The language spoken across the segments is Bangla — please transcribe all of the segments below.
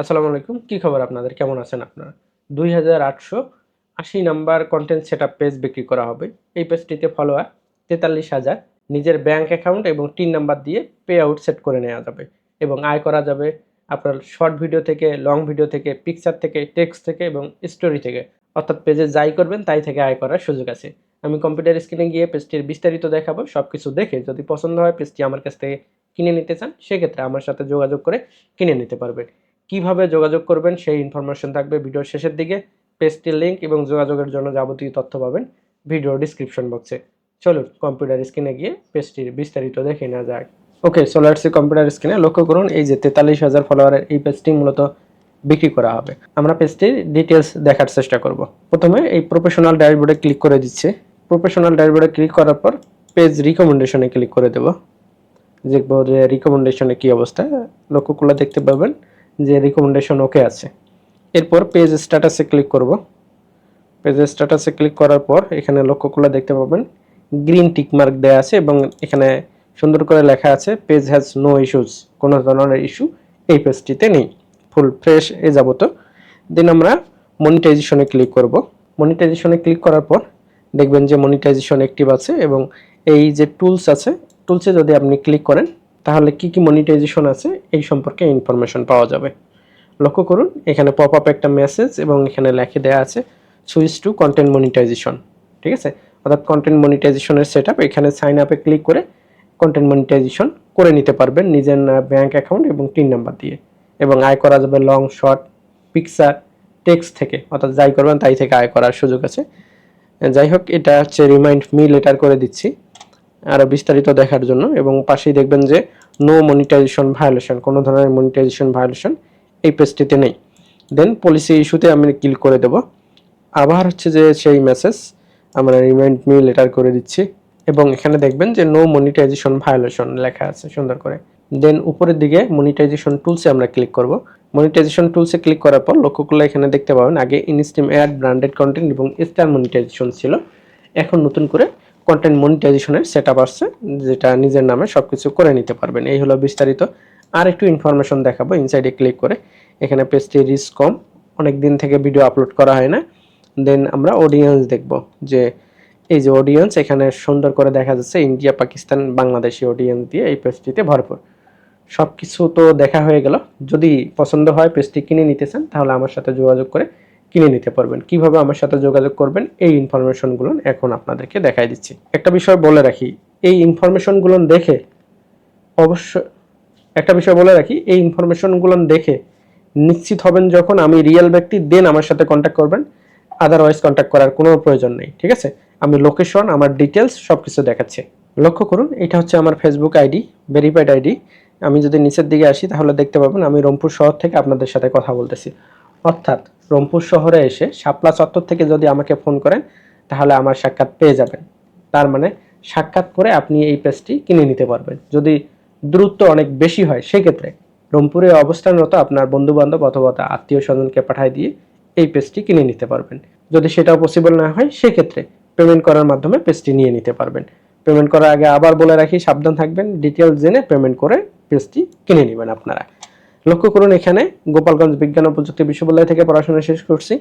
আসসালামু আলাইকুম। কি খবর আপনাদের? কেমন আছেন আপনারা? দুই হাজার আটশো আশি নাম্বার কন্টেন্ট সেট পেজ বিক্রি করা হবে। এই পেজটিতে ফলোয়ার তেতাল্লিশ হাজার। নিজের ব্যাংক অ্যাকাউন্ট এবং টিন নাম্বার দিয়ে পে আউট সেট করে নেওয়া যাবে এবং আয় করা যাবে আপনার শর্ট ভিডিও থেকে লং ভিডিও থেকে পিকচার থেকে টেক্সট থেকে এবং স্টোরি থেকে। অর্থাৎ পেজে যাই করবেন, তাই থেকে আয় করার সুযোগ আছে। আমি কম্পিউটার স্ক্রিনে গিয়ে পেজটির বিস্তারিত দেখাবো সব কিছু দেখে যদি পছন্দ হয় পেজটি আমার কাছ থেকে কিনে নিতে চান, সেক্ষেত্রে আমার সাথে যোগাযোগ করে কিনে নিতে পারবেন কীভাবে যোগাযোগ করবেন সেই ইনফরমেশন থাকবে ভিডিওর শেষের দিকে। পেজটির লিঙ্ক এবং যোগাযোগের জন্য যাবতীয় তথ্য পাবেন ভিডিও ডিসক্রিপশন বক্সে চলুন কম্পিউটার স্ক্রিনে গিয়ে পেজটির বিস্তারিত দেখে নেওয়া যাক। ওকে আসছি কম্পিউটার স্ক্রিনে লক্ষ্য করুন, এই যে তেতাল্লিশ হাজার ফলোয়ারের এই পেজটি মূলত বিক্রি করা হবে। আমরা পেজটির ডিটেলস দেখার চেষ্টা করব। প্রথমে এই প্রফেশনাল ড্যাশবোর্ডে ক্লিক করে দিচ্ছে। প্রফেশনাল ড্যাশবোর্ডে ক্লিক করার পর পেজ রিকমেন্ডেশনে ক্লিক করে দেব। দেখব যে রিকমেন্ডেশনে কী অবস্থা। লক্ষ্য করলে দেখতে পাবেন যে রিকমেন্ডেশন ওকে আছে। এরপর পেজ স্ট্যাটাসে ক্লিক করব। পেজ স্ট্যাটাসে ক্লিক করার পর এখানে লক্ষ্য করলে দেখতে পাবেন গ্রিন টিক মার্ক দেওয়া আছে এবং এখানে সুন্দর করে লেখা আছে পেজ হ্যাজ নো ইস্যুস কোনো ধরনের ইস্যু এই পেজটিতে নেই। ফুল ফ্রেশ এ যাবত। দেন আমরা মনিটাইজেশনে ক্লিক করব। মনিটাইজেশনে ক্লিক করার পর দেখবেন যে মনিটাইজেশন অ্যাক্টিভ আছে এবং এই যে টুলস আছে টুলসে যদি আপনি ক্লিক করেন তাহলে কি কি মনিটাইজেশন আছে? এই সম্পর্কে ইনফরমেশন পাওয়া যাবে। লক্ষ্য করুন, এখানে পপ আপ একটা মেসেজ এবং এখানে লেখে দেওয়া আছে সুইচ টু কন্টেন্ট মনিটাইজেশন ঠিক আছে? অর্থাৎ কন্টেন্ট মনিটাইজেশনের সেট এখানে সাইন আপে ক্লিক করে কন্টেন্ট মনিটাইজেশন করে নিতে পারবেন নিজের ব্যাঙ্ক অ্যাকাউন্ট এবং টিন নাম্বার দিয়ে। এবং আয় করা যাবে লং শর্ট পিকচার টেক্সট থেকে। অর্থাৎ যাই করবেন তাই থেকে আয় করার সুযোগ আছে। যাই হোক, এটা হচ্ছে রিমাইন্ড মি লেটার করে দিচ্ছি। আরও বিস্তারিত দেখার জন্য এবং পাশেই দেখবেন যে নো মনিটাইজেশন ভায়োলেশন কোনো ধরনের মনিটাইজেশন ভায়োলেশন এই পেজটিতে নেই। দেন পলিসি ইস্যুতে আমি ক্লিক করে দেব। আবার হচ্ছে যে সেই মেসেজ আমরা রিমাইন্ড মি লেটার করে দিচ্ছি এবং এখানে দেখবেন যে নো মনিটাইজেশন ভায়োলেশন লেখা আছে সুন্দর করে। দেন উপরের দিকে মনিটাইজেশন টুলসে আমরা ক্লিক করব। মনিটাইজেশন টুলসে ক্লিক করার পর লক্ষ্য করলে এখানে দেখতে পাবেন, আগে ইনস্টিম অ্যাড ব্র্যান্ডেড কন্টেন্ট এবং স্টার মনিটাইজেশন ছিল। এখন নতুন করে কন্টেন্ট মনিটাইজেশনের সেট আপ আসছে, যেটা নিজের নামে সব কিছু করে নিতে পারবেন। এই হলো বিস্তারিত। আর একটু ইনফরমেশন দেখাবো ইনসাইডে ক্লিক করে। এখানে পেজটি রিচ কম অনেক দিন থেকে ভিডিও আপলোড করা হয় না। দেন আমরা অডিয়েন্স দেখব, যে এই যে অডিয়েন্স এখানে সুন্দর করে দেখা যাচ্ছে ইন্ডিয়া, পাকিস্তান, বাংলাদেশি অডিয়েন্স দিয়ে এই পেজটিতে ভরপুর। সব কিছু তো দেখা হয়ে গেল। যদি পছন্দ হয় পেজটি কিনে নিতে চান, তাহলে আমার সাথে যোগাযোগ করে কিনে নিতে পারবেন। কীভাবে আমার সাথে যোগাযোগ করবেন, এই ইনফরমেশনগুলো এখন আপনাদেরকে দেখাই দিচ্ছি। একটা বিষয় বলে রাখি, এই ইনফরমেশনগুলো দেখে অবশ্য, একটা বিষয় বলে রাখি, এই ইনফরমেশনগুলো দেখে নিশ্চিত হবেন যখন আমি রিয়েল ব্যক্তি দেন আমার সাথে কন্ট্যাক্ট করবেন। আদারওয়াইজ কন্ট্যাক্ট করার কোনো প্রয়োজন নেই, ঠিক আছে? আমি লোকেশন আমার ডিটেলস সব কিছু দেখাচ্ছি। লক্ষ্য করুন, এটা হচ্ছে আমার ফেসবুক আইডি ভেরিফাইড আইডি আমি যদি নিচের দিকে আসি, তাহলে দেখতে পাবেন আমি রংপুর শহর থেকে আপনাদের সাথে কথা বলতেছি। অর্থাৎ রংপুর শহরে এসে শাপলা চত্বর থেকে যদি আমাকে ফোন করেন, তাহলে আমার সাক্ষাৎ পেয়ে যাবেন। তার মানে সাক্ষাৎ করে আপনি এই পেজটি কিনে নিতে পারবেন। যদি দূরত্ব অনেক বেশি হয়, সেক্ষেত্রে রংপুরে অবস্থানরত আপনার বন্ধু বান্ধব অথবা আত্মীয় স্বজনকে পাঠায় দিয়ে এই পেজটি কিনে নিতে পারবেন। যদি সেটাও পসিবল না হয়, সেক্ষেত্রে পেমেন্ট করার মাধ্যমে পেজটি নিয়ে নিতে পারবেন। পেমেন্ট করার আগে আবার বলে রাখি, সাবধান থাকবেন। ডিটেলস জেনে পেমেন্ট করে পেজটি কিনে নেবেন আপনারা। লক্ষ্য করুন এখানে গোপালগঞ্জ বিজ্ঞান ও প্রযুক্তি বিশ্ববিদ্যালয় থেকে পড়াশোনা শেষ করছি।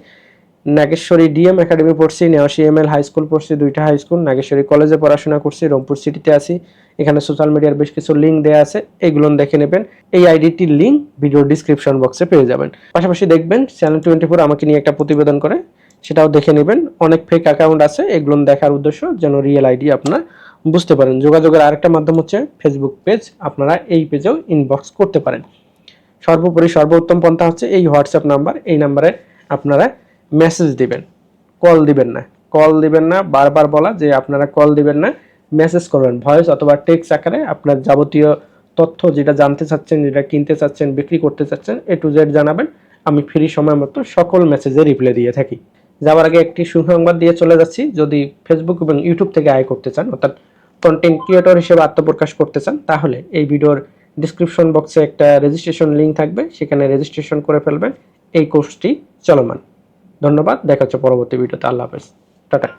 নাগেশ্বরী ডিএম একাডেমি পড়ছি, Newashi M L high school পড়ছি, দুইটা হাই স্কুল। নাগেশ্বরী কলেজে পড়াশোনা করছি, রংপুর সিটিতে আছি। এখানে সোশ্যাল মিডিয়ার বেশ কিছু লিঙ্ক দেওয়া আছে, এগুলো দেখে নেবেন। এই আইডিটির লিঙ্ক ভিডিও ডিসক্রিপশন বক্সে পেয়ে যাবেন। পাশাপাশি দেখবেন চ্যানেল টোয়েন্টি ফোর আমাকে নিয়ে একটা প্রতিবেদন করে, সেটাও দেখে নেবেন। অনেক ফেক অ্যাকাউন্ট আছে, এগুলো দেখার উদ্দেশ্য যেন রিয়েল আইডি আপনার বুঝতে পারেন। যোগাযোগের আরেকটা মাধ্যম হচ্ছে ফেসবুক পেজ আপনারা এই পেজেও ইনবক্স করতে পারেন। সর্বোপরি সর্বোত্তম পন্থা হচ্ছে এই হোয়াটসঅ্যাপ নাম্বার। এই নাম্বারে আপনারা মেসেজ দিবেন। কল দিবেন না। কল দিবেন না, বারবার বলা যে আপনারা কল দিবেন না মেসেজ করবেন। ভয়েস অথবা টেক্সট আকারে আপনার যাবতীয় তথ্য যেটা জানতে চাচ্ছেন, যেটা কিনতে চাচ্ছেন, বিক্রি করতে চাচ্ছেন এ টু জেড জানাবেন। আমি ফ্রি সময় মতো সকল মেসেজে রিপ্লাই দিয়ে থাকি। যাওয়ার আগে একটি সুসংবাদ দিয়ে চলে যাচ্ছি। যদি ফেসবুক এবং ইউটিউব থেকে আয় করতে চান, অর্থাৎ কন্টেন্ট ক্রিয়েটর হিসেবে আত্মপ্রকাশ করতে চান, তাহলে এই ভিডিওর ডিসক্রিপশন বক্সে একটা রেজিস্ট্রেশন লিঙ্ক থাকবে, সেখানে রেজিস্ট্রেশন করে ফেলবেন। এই কোর্সটি চলমান। ধন্যবাদ, দেখা হচ্ছে পরবর্তী ভিডিওতে আল্লাহ হাফেজ। টাটা।